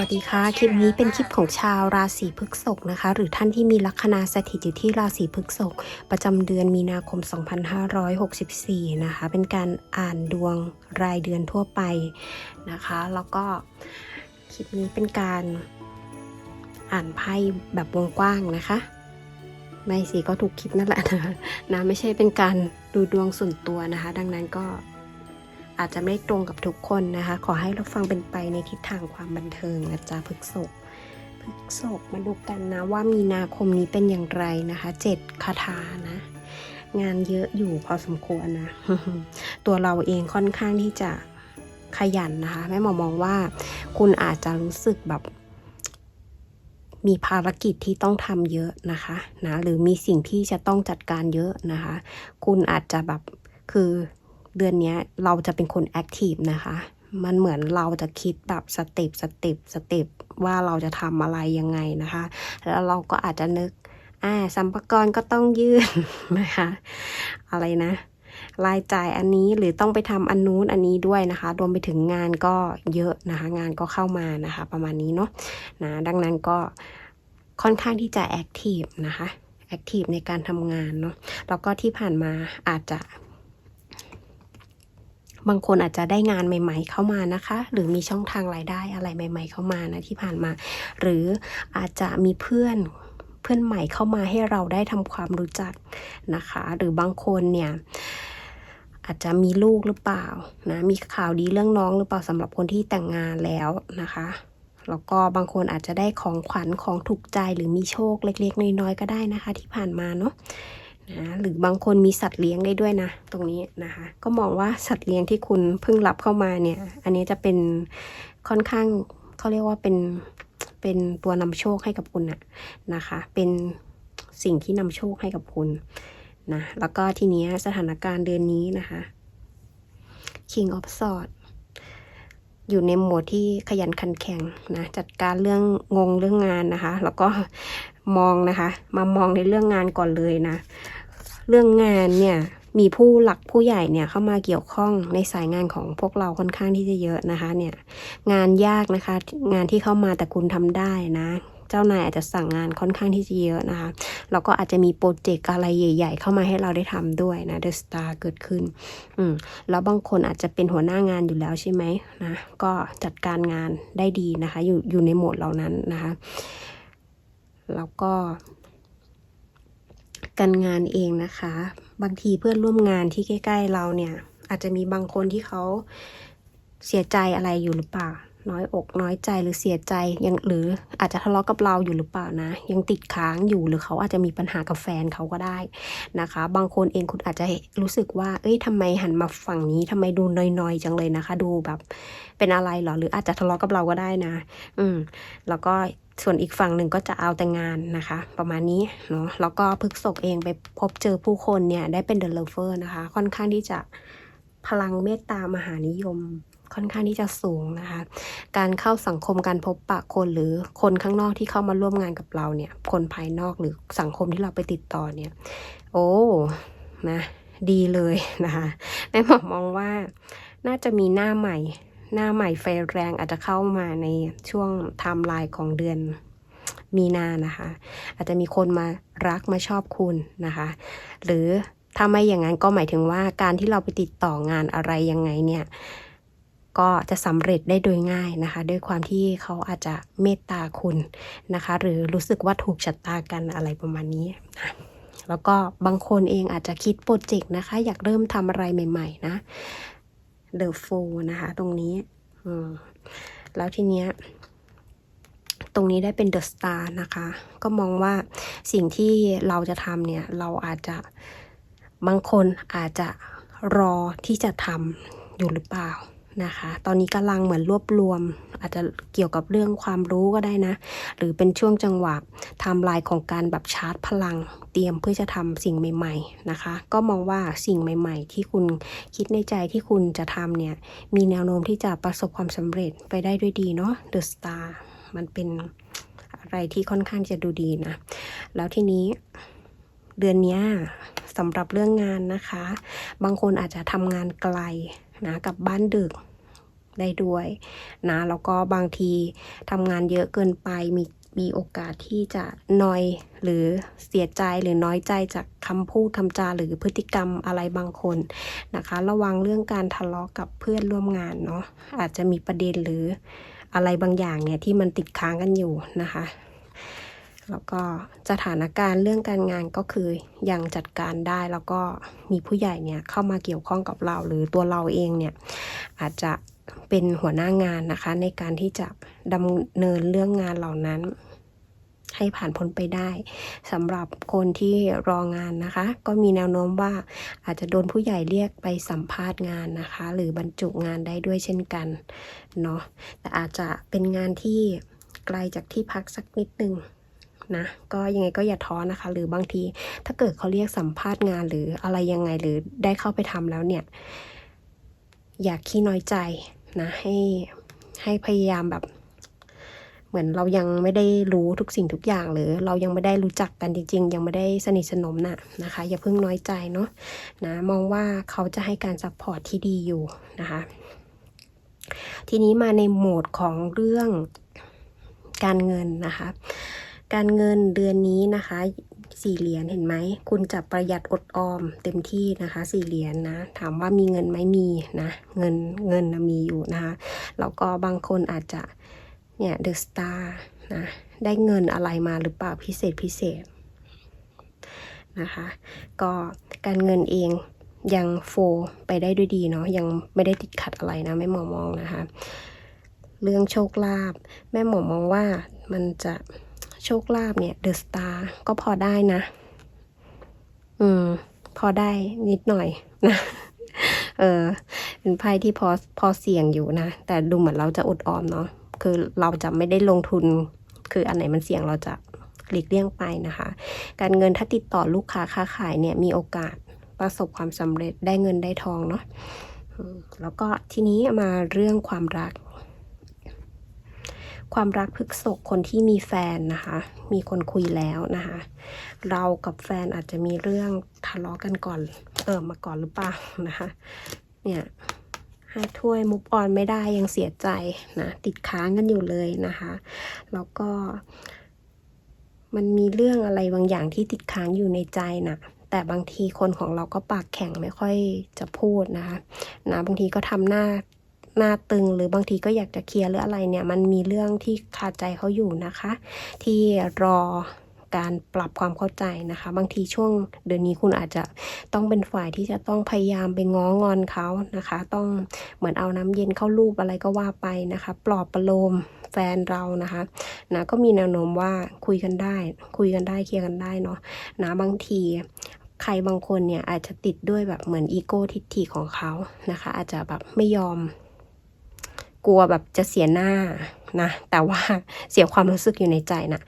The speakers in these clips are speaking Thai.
วัสดีค่ะ คลิปนี้เป็นคลิปของชาวราศีพฤษภนะคะ หรือท่านที่มีลัคนาสถิตอยู่ที่ราศีพฤษภประจำเดือนมีนาคม 2564 นะคะ เป็นการอ่านดวงรายเดือนทั่วไปนะคะ แล้วก็คลิปนี้เป็นการอ่านไพ่แบบวงกว้างนะคะ ไม่สิก็ถูกคลิปนั่นแหละนะคะนะไม่ใช่เป็นการดูดวงส่วนตัวนะคะ ดังนั้นก็ อาจจะไม่ตรงกับทุกคนนะคะ ขอให้เราฟังเป็นไปในทิศทางความบันเทิงนะจ๊ะพฤกษกพฤกษกมาดูกันนะว่ามีนาคมนี้เป็นอย่างไรนะคะเจ็ดคาถานะ งานเยอะอยู่พอสมควรนะ ตัวเราเองค่อนข้างที่จะขยันนะคะแม่หมอมองว่า คุณอาจจะรู้สึกแบบมีภารกิจที่ต้องทำเยอะนะคะนะหรือมีสิ่งที่จะต้องจัดการเยอะนะคะ คุณอาจจะแบบคือ เดือนนี้เราจะเป็นคนแอคทีฟนะคะ มันเหมือนเราจะคิดแบบสเต็ปสเต็ปสเต็ปว่าเราจะทำอะไรยังไงนะคะ แล้วเราก็อาจจะนึกอ่าสัมภาระก็ต้องยื่นนะคะอะไรนะรายจ่ายอันนี้หรือต้องไปทำอันนู้นอันนี้ด้วยนะคะ รวมไปถึงงานก็เยอะนะคะ งานก็เข้ามานะคะ ประมาณนี้เนาะนะดังนั้นก็ค่อนข้างที่จะแอคทีฟนะคะแอคทีฟในการทำงานเนาะแล้วก็ที่ผ่านมาอาจจะ บางคนอาจจะได้งานใหม่ ๆ เข้ามานะคะ หรือมีช่องทางรายได้อะไรใหม่ ๆ เข้ามานะที่ผ่านมา หรืออาจจะมีเพื่อนเพื่อนใหม่เข้ามาให้เราได้ทำความรู้จักนะคะ หรือบางคนเนี่ยอาจจะมีลูกหรือเปล่านะมีข่าวดีเรื่องน้องหรือเปล่าสำหรับคนที่แต่งงานแล้วนะคะแล้วก็บางคนอาจจะได้ของขวัญของถูกใจหรือมีโชคเล็กๆน้อยๆก็ได้นะคะ ที่ผ่านมาเนาะ นะหรือบางคนมีสัตว์เลี้ยงได้ด้วยนะ ตรงนี้นะคะ ก็มองว่าสัตว์เลี้ยงที่คุณเพิ่งรับเข้ามาเนี่ย อันนี้จะเป็นค่อนข้างเขาเรียกว่าเป็นเป็นตัวนำโชคให้กับคุณนะนะคะ เป็นสิ่งที่นำโชคให้กับคุณนะแล้วก็ทีนี้สถานการณ์เดือนนี้นะคะ King of Swords อยู่ในโหมดที่ขยันขันแข็งนะจัดการเรื่องงงเรื่องงานนะคะ แล้วก็มองนะคะ มามองในเรื่องงานก่อนเลยนะ เรื่องงานเนี่ยมีผู้หลักผู้ใหญ่เนี่ยเข้ามาเกี่ยวข้องในสายงานของพวกเราค่อนข้างที่จะเยอะนะคะเนี่ยงานยากนะคะ งานที่เข้ามาแต่คุณทำได้นะเจ้านายอาจจะสั่งงานค่อนข้างที่จะเยอะนะคะแล้วก็อาจจะมีโปรเจกต์อะไรใหญ่ ๆ เข้ามาให้เราได้ทำด้วยนะเดอะสตาร์เกิดขึ้น อืมแล้วบางคนอาจจะเป็นหัวหน้างานอยู่แล้วใช่ไหมนะก็จัดการงานได้ดีนะคะ อยู่อยู่ในโหมดเหล่านั้นนะคะ แล้วก็ การงานเองนะคะ บางทีเพื่อนร่วมงานที่ใกล้ ๆ เราเนี่ย อาจจะมีบางคนที่เขาเสียใจอะไรอยู่หรือเปล่า น้อยอกน้อยใจหรือเสียใจยังหรืออาจจะทะเลาะกับเราอยู่หรือเปล่านะ ยังติดค้างอยู่หรือเขาอาจจะมีปัญหากับแฟนเขาก็ได้นะคะ บางคนเองคุณอาจจะรู้สึกว่า เอ้ยทำไมหันมาฝั่งนี้ทำไมดูน้อยๆจังเลยนะคะ ดูแบบเป็นอะไรหรอหรืออาจจะทะเลาะกับเราก็ได้นะ อืมแล้วก็ ส่วนอีกฝั่งหนึ่งก็จะเอาแต่งานนะคะ ประมาณนี้เนาะแล้วก็พฤกษกเองไปพบเจอผู้คนเนี่ยได้เป็นเดลเฟอร์นะคะ ค่อนข้างที่จะพลังเมตตามหานิยมค่อนข้างที่จะสูงนะคะ การเข้าสังคมการพบปะคนหรือคนข้างนอกที่เข้ามาร่วมงานกับเราเนี่ย คนภายนอกหรือสังคมที่เราไปติดต่อเนี่ย โอ้นะ ดีเลยนะคะแม่หมอมองว่าน่าจะมีหน้าใหม่ หน้าใหม่ไฟแรงอาจจะเข้ามาในช่วงไทม์ไลน์ของเดือนมีนานะคะ อาจจะมีคนมารักมาชอบคุณนะคะ หรือถ้าไม่อย่างนั้นก็หมายถึงว่าการที่เราไปติดต่องานอะไรยังไงเนี่ย ก็จะสำเร็จได้โดยง่ายนะคะ ด้วยความที่เขาอาจจะเมตตาคุณนะคะ หรือรู้สึกว่าถูกชะตากันอะไรประมาณนี้แล้วก็บางคนเองอาจจะคิดโปรเจกต์นะคะ อยากเริ่มทำอะไรใหม่ ๆ นะ เดอะโฟนะคะตรงนี้แล้วทีเนี้ยตรงนี้ได้เป็นเดอะสตาร์นะคะ ก็มองว่าสิ่งที่เราจะทำเนี่ย เราอาจจะบางคนอาจจะรอที่จะทำอยู่หรือเปล่า นะคะ ตอนนี้กำลังเหมือนรวบรวม อาจจะเกี่ยวกับเรื่องความรู้ก็ได้นะ หรือเป็นช่วงจังหวะไทม์ไลน์ของการแบบชาร์จพลัง เตรียมเพื่อจะทำสิ่งใหม่ๆนะคะ ก็มองว่าสิ่งใหม่ ๆ ที่คุณคิดในใจที่คุณจะทำเนี่ย มีแนวโน้มที่จะประสบความสำเร็จไปได้ด้วยดีเนาะ The Star มันเป็นอะไรที่ค่อนข้างจะดูดีนะ แล้วทีนี้เดือนนี้สำหรับเรื่องงานนะคะ บางคนอาจจะทำงานไกลนะกับบ้านดึก ได้ด้วยนะแล้วก็บางทีทำงานเยอะเกินไปมีมีโอกาสที่จะนอยหรือเสียใจหรือน้อยใจจากคำพูดคำจาหรือพฤติกรรมอะไรบางคนนะคะ ระวังเรื่องการทะเลาะกับเพื่อนร่วมงานเนาะอาจจะมีประเด็นหรืออะไรบางอย่างเนี่ยที่มันติดค้างกันอยู่นะคะแล้วก็สถานการณ์เรื่องการงานก็คือยังจัดการได้แล้วก็มีผู้ใหญ่เนี่ยเข้ามาเกี่ยวข้องกับเรา หรือตัวเราเองเนี่ยอาจจะ เป็นหัวหน้างานนะคะ ในการที่จะดำเนินเรื่องงานเหล่านั้น ให้ผ่านพ้นไปได้สำหรับคนที่รองานนะคะ ก็มีแนวโน้มว่าอาจจะโดนผู้ใหญ่เรียกไปสัมภาษณ์งานนะคะ หรือบรรจุงานได้ด้วยเช่นกันเนาะแต่อาจจะเป็นงานที่ไกลจากที่พักสักนิดนึงนะก็ยังไงก็อย่าท้อนะคะ หรือบางทีถ้าเกิดเขาเรียกสัมภาษณ์งานหรืออะไรยังไงหรือได้เข้าไปทำแล้วเนี่ย อย่าขี้น้อยใจ นะให้ให้พยายามแบบ เหมือนเรายังไม่ได้รู้ทุกสิ่งทุกอย่าง หรือเรายังไม่ได้รู้จักกันจริง ๆ ยังไม่ได้สนิทสนมน่ะนะคะ อย่าเพิ่งน้อยใจเนาะนะมองว่าเขาจะให้การซัพพอร์ตที่ดีอยู่นะคะทีนี้มาในโหมดของเรื่องการเงินนะคะ การเงินเดือนนี้นะคะ สี่เหรียญเห็นไหม คุณจะประหยัดอดออมเต็มที่นะคะสี่เหรียญนะ ถามว่ามีเงินไหมมีนะ เงินเงินนะมีอยู่นะคะ แล้วก็บางคนอาจจะเนี่ยเดอะสตาร์นะได้เงินอะไรมาหรือเปล่าพิเศษพิเศษนะคะก็การเงินเองยังโฟไปได้ด้วยดีเนาะยังไม่ได้ติดขัดอะไรนะแม่หมอมองนะคะ เรื่องโชคลาภแม่หมอมองว่ามันจะ โชคลาภเนี่ยเดอะสตาร์ก็พอได้นะ อืม พอได้นิดหน่อยนะ เออ เป็นไพ่ที่พอพอเสี่ยงอยู่นะ แต่ดูเหมือนเราจะอดออมเนาะคือเราจะไม่ได้ลงทุน คืออันไหนมันเสี่ยงเราจะหลีกเลี่ยงไปนะคะ การเงินถ้าติดต่อลูกค้าค้าขายเนี่ยมีโอกาสประสบความสำเร็จได้เงินได้ทองเนาะแล้วก็ทีนี้มาเรื่องความรัก ความรักพฤกษกคนที่มีแฟนนะคะ มีคนคุยแล้วนะคะ เรากับแฟนอาจจะมีเรื่องทะเลาะกันก่อน เออมาก่อนหรือเปล่านะคะ เนี่ยให้ถ้วยมุกออนไม่ได้ยังเสียใจนะติดค้างกันอยู่เลยนะคะ แล้วก็มันมีเรื่องอะไรบางอย่างที่ติดค้างอยู่ในใจนะแต่บางทีคนของเราก็ปากแข็งไม่ค่อยจะพูดนะคะนะบางทีก็ทำหน้า หน้าตึง หรือบางทีก็อยากจะเคลียร์หรืออะไรเนี่ย มันมีเรื่องที่คาใจเขาอยู่นะคะ ที่รอการปรับความเข้าใจนะคะ บางทีช่วงเดือนนี้คุณอาจจะต้องเป็นฝ่ายที่จะต้องพยายามไปง้องอนเขานะคะ ต้องเหมือนเอาน้ำเย็นเข้ารูปอะไรก็ว่าไปนะคะ ปลอบประโลมแฟนเรานะคะนะก็มีแนวโน้มว่าคุยกันได้ คุยกันได้เคลียร์กันได้เนาะนะบางทีใครบางคนเนี่ยอาจจะติดด้วยแบบเหมือนอีโก้ทิฐิของเขานะคะ อาจจะแบบไม่ยอม กลัวแบบจะเสียหน้านะแต่ว่าเสียความรู้สึกอยู่ในใจนะ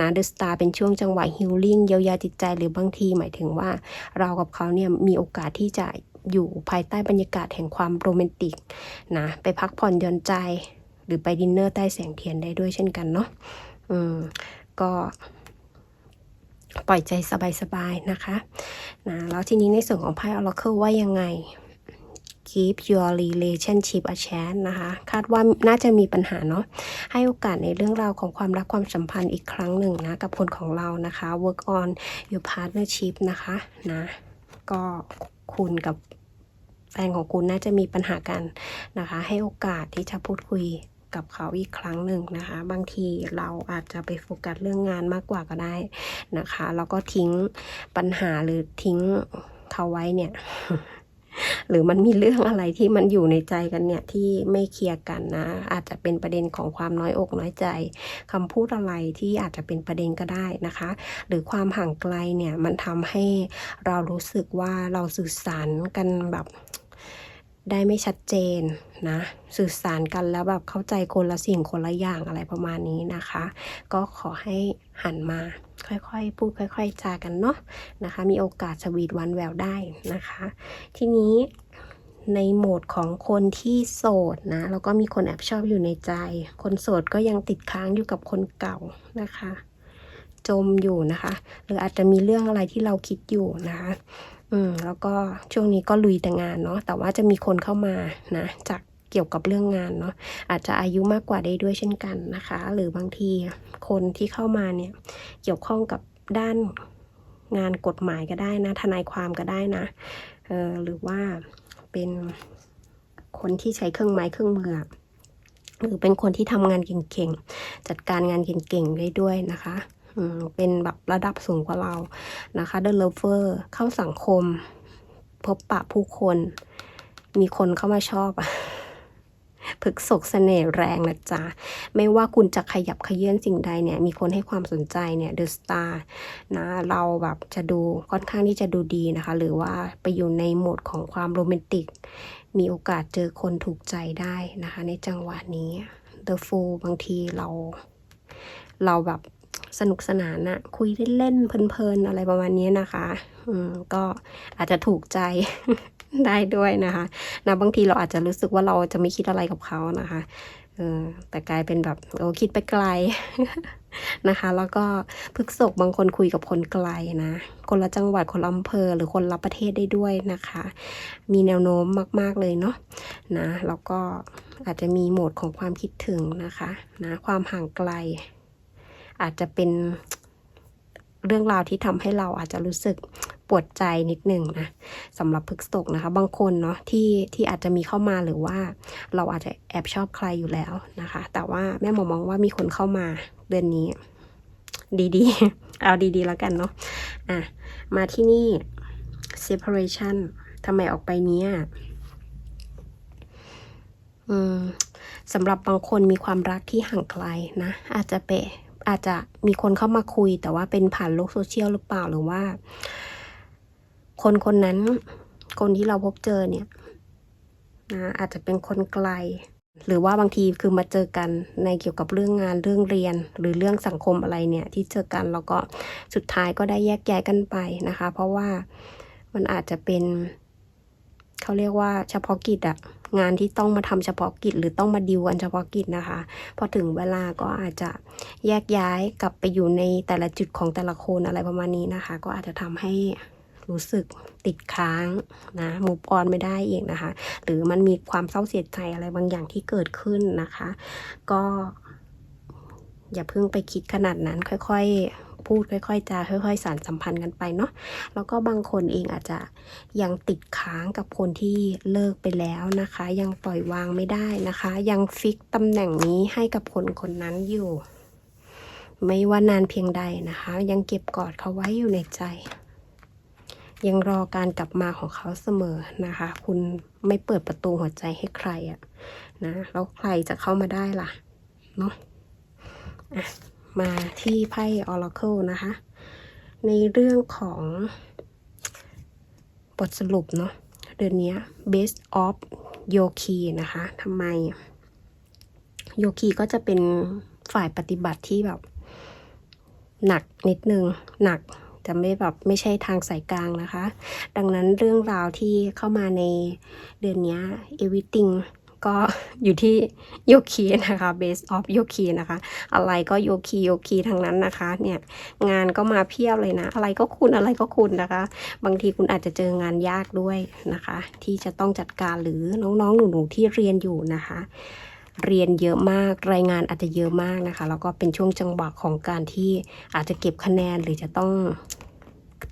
นะเดอะสตาร์เป็นช่วงจังหวะฮิลลิ่งเยียวยาจิตใจหรือบางทีหมายถึงว่า เรากับเขาเนี่ยมีโอกาสที่จะอยู่ภายใต้บรรยากาศแห่งความโรแมนติกนะไปพักผ่อนหย่อนใจ หรือไปดินเนอร์ใต้แสงเทียนได้ด้วยเช่นกันเนาะอืมก็ปล่อยใจสบายๆนะคะนะแล้วทีนี้ในส่วนของไพ่ Oracle ว่ายังไง keep your relationship a chance นะคะ คาดว่าน่าจะมีปัญหาเนาะ ให้โอกาสในเรื่องราวของความรักความสัมพันธ์อีกครั้งหนึ่งนะ กับคนของเรานะคะ work on your partnership นะคะนะ ก็คุณกับแฟนของคุณน่าจะมีปัญหากันนะคะ ให้โอกาสที่จะพูดคุยกับเขาอีกครั้งหนึ่งนะคะ บางทีเราอาจจะไปโฟกัสเรื่องงานมากกว่าก็ได้นะคะ แล้วก็ทิ้งปัญหาหรือทิ้งเขาไว้เนี่ย หรือมันมีเรื่องอะไรที่มันอยู่ในใจกันเนี่ยที่ไม่เคลียร์กันนะ อาจจะเป็นประเด็นของความน้อยอกน้อยใจคำพูดอะไรที่อาจจะเป็นประเด็นก็ได้นะคะ หรือความห่างไกลเนี่ยมันทำให้เรารู้สึกว่าเราสื่อสารกันแบบได้ไม่ชัดเจนนะ สื่อสารกันแล้วแบบเข้าใจคนละสิ่งคนละอย่างอะไรประมาณนี้นะคะ ก็ขอให้หันมา ค่อยๆ พูดค่อย ๆ จากันเนาะนะคะ มีโอกาสสวีทวันแววได้นะคะ ทีนี้ในโหมดของคนที่โสดนะแล้วก็มีคนแอบชอบอยู่ในใจ คนโสดก็ยังติดค้างอยู่กับคนเก่านะคะ จมอยู่นะคะ หรืออาจจะมีเรื่องอะไรที่เราคิดอยู่นะคะอืมแล้วก็ช่วงนี้ก็ลุยแต่งานเนาะแต่ว่าจะมีคนเข้ามานะจากเกี่ยวกับเรื่องงานเนาะอาจจะอายุมากกว่าได้ด้วยเช่นกันนะคะ หรือบางทีคนที่เข้ามาเนี่ย เกี่ยวข้องกับด้านงานกฎหมายก็ได้นะ ทนายความก็ได้นะเออหรือว่าเป็นคนที่ใช้เครื่องไม้เครื่องมือหรือเป็นคนที่ทำงานเก่งๆ จัดการงานเก่งๆได้ด้วยนะคะเป็นแบบระดับสูงกว่าเรานะคะ The Lover เข้าสังคม พบปะผู้คน มีคนเข้ามาชอบ พฤกษกเสน่ห์แรงนะจ๊ะ ไม่ว่าคุณจะขยับขยื่นสิ่งใดเนี่ย มีคนให้ความสนใจเนี่ย The Star นะ เราแบบจะดูค่อนข้างที่จะดูดีนะคะ หรือว่าไปอยู่ในโหมดของความโรแมนติก มีโอกาสเจอคนถูกใจได้นะคะ ในจังหวะนี้ The Fool บางทีเรา เราแบบสนุกสนานอะคุยเล่นๆเพลินๆ อะไรประมาณนี้นะคะ อืม ก็อาจจะถูกใจ ได้ด้วยนะคะนะบางทีเราอาจจะรู้สึกว่าเราจะไม่คิดอะไรกับเขานะคะเออแต่กลายเป็นแบบโอ้คิดไปไกลนะคะ แล้วก็พฤกษกบางคนคุยกับคนไกลนะ คนละจังหวัดคนละอำเภอหรือคนละประเทศได้ด้วยนะคะ มีแนวโน้มมาก ๆเลยเนาะนะแล้วก็อาจจะมีโหมดของความคิดถึงนะคะนะความห่างไกล อาจจะเป็น เรื่องราวที่ทำให้เราอาจจะรู้สึกปวดใจนิดหนึ่งนะสำหรับพฤกษกนะคะ บางคนเนาะที่ที่อาจจะมีเข้ามาหรือว่าเราอาจจะแอบชอบใครอยู่แล้วนะคะ แต่ว่าแม่หมอมองว่ามีคนเข้ามาเดือนนี้ ดีๆ เอาดีๆแล้วกันเนาะอะมาที่นี่ separation ทำไมออกไปเนี้ยอืมสำหรับบางคนมีความรักที่ห่างไกลนะ อาจจะเปะ อาจจะมีคนเข้ามาคุย แต่ว่าเป็นผ่านโลกโซเชียลหรือเปล่าหรือว่า คนคนนั้น คนที่เราพบเจอเนี่ยนะอาจจะเป็นคนไกล หรือว่าบางทีคือมาเจอกันในเกี่ยวกับเรื่องงานเรื่องเรียน หรือเรื่องสังคมอะไรเนี่ย ที่เจอกันแล้วก็สุดท้ายก็ได้แยกย้ายกันไปนะคะ เพราะว่ามันอาจจะเป็น เขาเรียกว่าเฉพาะกิจอะ งานที่ต้องมาทำเฉพาะกิจ หรือต้องมาดิวกันเฉพาะกิจนะคะ พอถึงเวลาก็อาจจะแยกย้ายกลับไปอยู่ในแต่ละจุดของแต่ละคนอะไรประมาณนี้นะคะ ก็อาจจะทำให้รู้สึกติดค้างนะมูฟออนไม่ได้เองนะคะ หรือมันมีความเศร้าเสียใจอะไรบางอย่างที่เกิดขึ้นนะคะ ก็ อย่าเพิ่งไปคิดขนาดนั้นค่อย ๆ พูดค่อยๆจาค่อย ๆ สานสัมพันธ์กันไปเนาะแล้วก็บางคนเองอาจจะยังติดค้างกับคนที่เลิกไปแล้วนะคะ ยังปล่อยวางไม่ได้นะคะ ยังฟิกตำแหน่งนี้ให้กับคนคนนั้นอยู่ ไม่ว่านานเพียงใดนะคะ ยังเก็บกอดเขาไว้อยู่ในใจ ยังรอการกลับมาของเขาเสมอนะคะ คุณไม่เปิดประตูหัวใจให้ใครอะนะแล้วใครจะเข้ามาได้ล่ะเนาะอะ มาที่ไพ่ Oracle นะคะ ในเรื่องของบทสรุปเนาะเดือนนี้ Best of Yoki นะคะทำไม โยคีก็จะเป็นฝ่ายปฏิบัติที่แบบ หนักนิดนึง หนักจะไม่แบบไม่ใช่ทางสายกลางนะคะ ดังนั้นเรื่องราวที่เข้ามาในเดือนนี้ everything ก็อยู่ที่โยคีนะคะ base of โยคีนะคะ อะไรก็โยคีโยคีทั้งนั้นนะคะ เนี่ยงานก็มาเพียบเลยนะ อะไรก็คุณอะไรก็คุณนะคะ บางทีคุณอาจจะเจองานยากด้วยนะคะ ที่จะต้องจัดการหรือน้องๆ หนูๆที่เรียนอยู่นะคะเรียนเยอะมากรายงานอาจจะเยอะมากนะคะ แล้วก็เป็นช่วงจังหวะของการที่อาจจะเก็บคะแนนหรือจะต้อง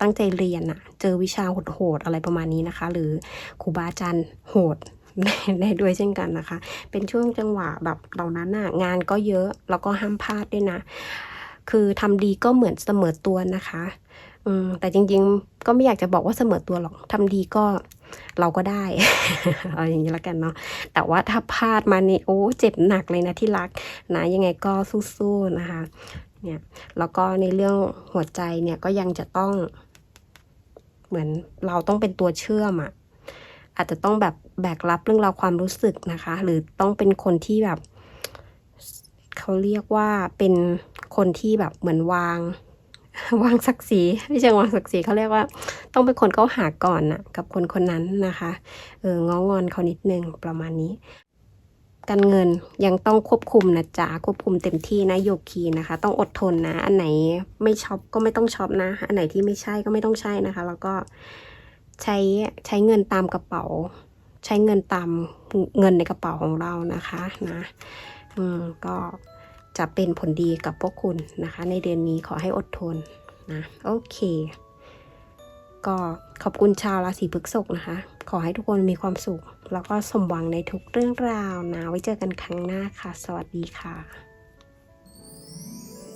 ตั้งใจเรียนอะเจอวิชาโหดๆอะไรประมาณนี้นะคะ หรือครูบาอาจารย์โหด ได้ด้วยเช่นกันนะคะ เป็นช่วงจังหวะแบบเหล่านั้นน่ะงานก็เยอะแล้วก็ห้ามพลาดด้วยนะ คือทำดีก็เหมือนเสมอตัวนะคะอืมแต่จริงๆก็ไม่อยากจะบอกว่าเสมอตัวหรอกทำดีก็เราก็ได้ เอาอย่างนี้แล้วกันเนาะแต่ว่าถ้าพลาดมานี่โอ้เจ็บหนักเลยนะที่รักนะยังไงก็สู้ๆนะคะ เนี่ยแล้วก็ในเรื่องหัวใจเนี่ยก็ยังจะต้อง เหมือนเราต้องเป็นตัวเชื่อมอะ อาจจะต้องแบบแบกรับเรื่องราวความรู้สึกนะคะ หรือต้องเป็นคนที่แบบ เขาเรียกว่าเป็นคนที่แบบเหมือนวาง วางศักดิ์ศรีไม่ใช่วางศักดิ์ศรีเขาเรียกว่า ต้องเป็นคนเข้าหาก่อนนะกับคนคนนั้นนะคะเอององอนเขานิดนึงประมาณนี้การเงินยังต้องควบคุมนะจ๊ะควบคุมเต็มที่นะโยคีนะคะ ต้องอดทนนะ อันไหนไม่ช็อปก็ไม่ต้องช็อปนะ อันไหนที่ไม่ใช่ก็ไม่ต้องใช่นะคะ แล้วก็ ใช้ใช้เงินตามกระเป๋า ใช้เงินตามเงินในกระเป๋าของเรานะคะนะอืมก็จะเป็นผลดีกับพวกคุณนะคะ ในเดือนนี้ขอให้อดทนนะโอเค ก็ขอบคุณชาวราศีพฤษภนะคะ ขอให้ทุกคนมีความสุข แล้วก็สมหวังในทุกเรื่องราวนะ ไว้เจอกันครั้งหน้าค่ะ สวัสดีค่ะ